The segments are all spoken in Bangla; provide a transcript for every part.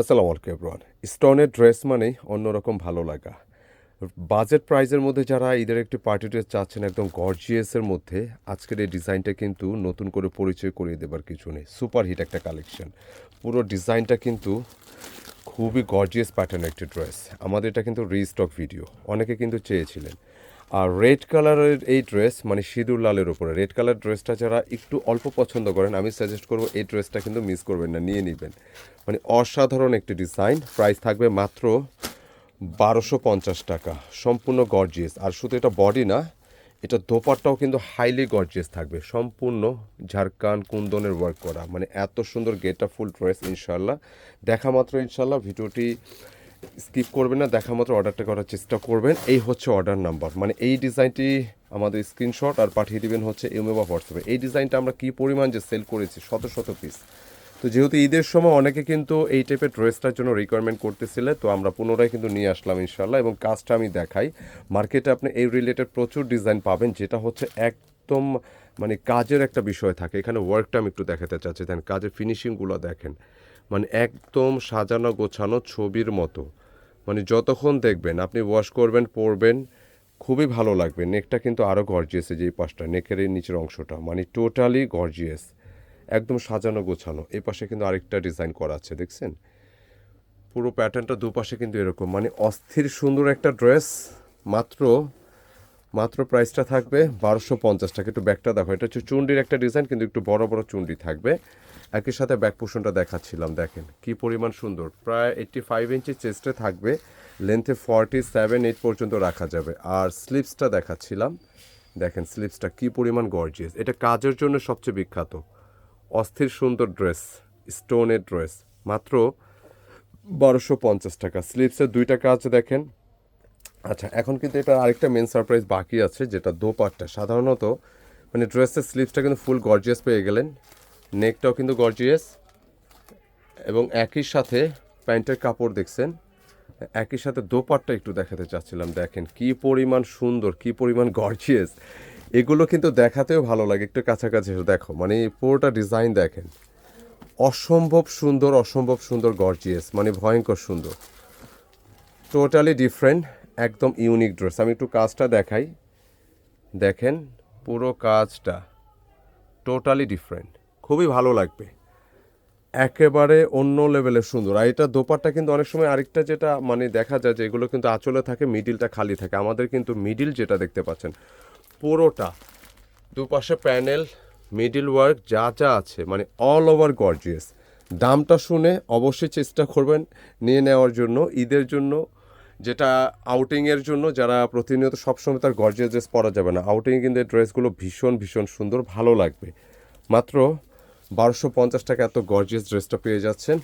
আসসালামু আলাইকুম এভরিওয়ান স্টোনের ড্রেস মানেই অন্যরকম ভালো লাগা। বাজেট প্রাইজের মধ্যে যারা ঈদের একটি পার্টি ড্রেস চাচ্ছেন একদম গর্জিয়াসের মধ্যে, আজকের এই ডিজাইনটা কিন্তু নতুন করে পরিচয় করিয়ে দেবার কিছু নেই। সুপার হিট একটা কালেকশন পুরো ডিজাইনটা কিন্তু খুবই গর্জিয়াস প্যাটার্ন একটি ড্রেস। আমাদের এটা কিন্তু রিস্টক ভিডিও অনেকে কিন্তু চেয়েছিলেন। আর রেড কালারের এই ড্রেস মানে সিঁদুর লালের উপরে, রেড কালার ড্রেসটা যারা একটু অল্প পছন্দ করেন, আমি সাজেস্ট করব এই ড্রেসটা কিন্তু মিস করবেন না, নিয়ে নেবেন। মানে অসাধারণ একটি ডিজাইন প্রাইস থাকবে মাত্র বারোশো পঞ্চাশ টাকা, সম্পূর্ণ গর্জিয়াস আর শুধু এটা বডি না, এটা দোপারটাও কিন্তু হাইলি গর্জিয়াস থাকবে, সম্পূর্ণ ঝাড়খান কুন্দনের ওয়ার্ক করা। মানে এত সুন্দর গেটা ফুল ড্রেস ইনশাল্লাহ দেখা মাত্র ইনশাল্লাহ ভিডিওটি স্কিপ করবেন না, দেখা মাত্র অর্ডারটা করার চেষ্টা করবেন। এই হচ্ছে অর্ডার নাম্বার মানে এই ডিজাইনটি আমাদের স্ক্রিনশট আর পাঠিয়ে দিবেন হচ্ছে ইউমে বা হোয়াটসঅ্যাপে এই ডিজাইনটা আমরা কী পরিমাণ যে সেল করেছি, শত শত পিস তো যেহেতু ঈদের সময় অনেকে কিন্তু এই টাইপের ড্রেসটার জন্য রিকোয়ারমেন্ট করতেছিলে, তো আমরা পুনরায় কিন্তু নিয়ে আসলাম ইনশাল্লাহ এবং কাজটা আমি দেখাই। মার্কেটে আপনি এই রিলেটেড প্রচুর ডিজাইন পাবেন, যেটা হচ্ছে একদম মানে কাজের একটা বিষয় থাকে। এখানে ওয়ার্কটা আমি একটু দেখাতে চাচ্ছি। দেন কাজের ফিনিশিংগুলো দেখেন। মানে একদম সাজানো গোছানো ছবির মতো। মানে যতক্ষণ দেখবেন, আপনি ওয়াশ করবেন, পরবেন, খুবই ভালো লাগবে। নেকটা কিন্তু আরও গর্জিয়াস যে এই পাশটা নেকের এই নিচের অংশটা মানে টোটালি গর্জিয়াস একদম সাজানো গোছানো। এই পাশে কিন্তু আরেকটা ডিজাইন করা আছে, দেখছেন? পুরো প্যাটার্নটা দুপাশে কিন্তু এরকম। মানে অস্থির সুন্দর একটা ড্রেস মাত্র মাত্র প্রাইসটা থাকবে বারোশো পঞ্চাশ টাকা। একটু ব্যাগটা দেখো, এটা হচ্ছে চুন্ডির একটা ডিজাইন কিন্তু একটু বড় বড় চুন্ডি থাকবে। একই সাথে ব্যাক পোষণটা দেখাচ্ছিলাম, দেখেন কি পরিমাণ সুন্দর। প্রায় এইট্টি ফাইভ ইঞ্চি চেস্টে থাকবে লেন্থে ফর্টি সেভেন এইট পর্যন্ত রাখা যাবে। আর স্লিপসটা দেখাচ্ছিলাম, দেখেন স্লিপসটা কি পরিমাণ গর্জিয়াস এটা কাজের জন্য সবচেয়ে বিখ্যাত। অস্থির সুন্দর ড্রেস স্টোনের ড্রেস মাত্র বারোশো পঞ্চাশ টাকা। স্লিপসের দুইটা কাজ দেখেন আচ্ছা এখন কিন্তু এটা আরেকটা মেন সারপ্রাইজ বাকি আছে, যেটা দোপাট্টা। সাধারণত মানে ড্রেসের স্লিপসটা কিন্তু ফুল গর্জিয়াস পেয়ে গেলেন। নেকটাও কিন্তু গর্জিয়াস এবং একই সাথে প্যান্টের কাপড় দেখছেন, একই সাথে দোপাট্টা একটু দেখাতে চাচ্ছিলাম। দেখেন কি পরিমাণ সুন্দর, কি পরিমাণ গর্জিয়াস এগুলো কিন্তু দেখাতেও ভালো লাগে, একটু কাছাকাছি দেখো। মানে পুরোটা ডিজাইন দেখেন। অসম্ভব সুন্দর অসম্ভব সুন্দর গর্জিয়াস মানে ভয়ঙ্কর সুন্দর। টোটালি ডিফারেন্ট একদম ইউনিক ড্রেস আমি একটু কাজটা দেখাই। দেখেন, পুরো কাজটা টোটালি ডিফারেন্ট খুবই ভালো লাগবে। একেবারে অন্য লেভেলের সুন্দর। আর এটা দোপারটা কিন্তু অনেক সময় আরেকটা যেটা মানে দেখা যায় যে এগুলো কিন্তু আঁচলে থাকে মিডিলটা খালি থাকে। আমাদের কিন্তু মিডিল যেটা দেখতে পাচ্ছেন, পুরোটা দুপাশে প্যানেল মিডিল ওয়ার্ক যা যা আছে মানে অল ওভার গর্জিয়াস দামটা শুনে অবশ্যই চেষ্টা করবেন নিয়ে নেওয়ার জন্য, ঈদের জন্য যেটা আউটিংয়ের জন্য যারা প্রতিনিয়ত সবসময় তার গর্জিয়াস ড্রেস পরা যাবে না। আউটিংয়ে কিন্তু এই ড্রেসগুলো ভীষণ ভীষণ সুন্দর, ভালো লাগবে। মাত্র বারোশো পঞ্চাশ টাকা এত গর্জিয়াস ড্রেসটা পেয়ে যাচ্ছেন।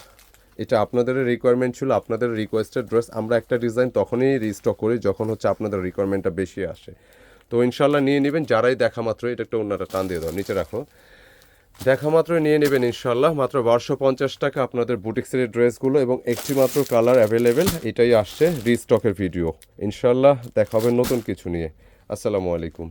এটা আপনাদের রিকোয়ারমেন্ট ছিল, আপনাদের রিকোয়েস্টেড ড্রেস আমরা একটা ডিজাইন তখনই রিস্টক করি যখন হচ্ছে আপনাদের রিকোয়ারমেন্টটা বেশি আসে। তো ইনশাল্লাহ নিয়ে নেবেন, যারাই দেখা মাত্র এটা একটা অন্যটা টান দিয়ে দাও। নিচে রাখো। দেখা মাত্র নিয়ে নেবেন ইনশাল্লাহ মাত্র বারোশো পঞ্চাশ টাকা আপনাদের বুটিক্সের ড্রেসগুলো এবং একটি মাত্র কালার অ্যাভেলেবেল, এটাই আসছে রিস্টকের ভিডিও। ইনশাল্লাহ দেখাবেন নতুন কিছু নিয়ে। আসসালামু আলাইকুম।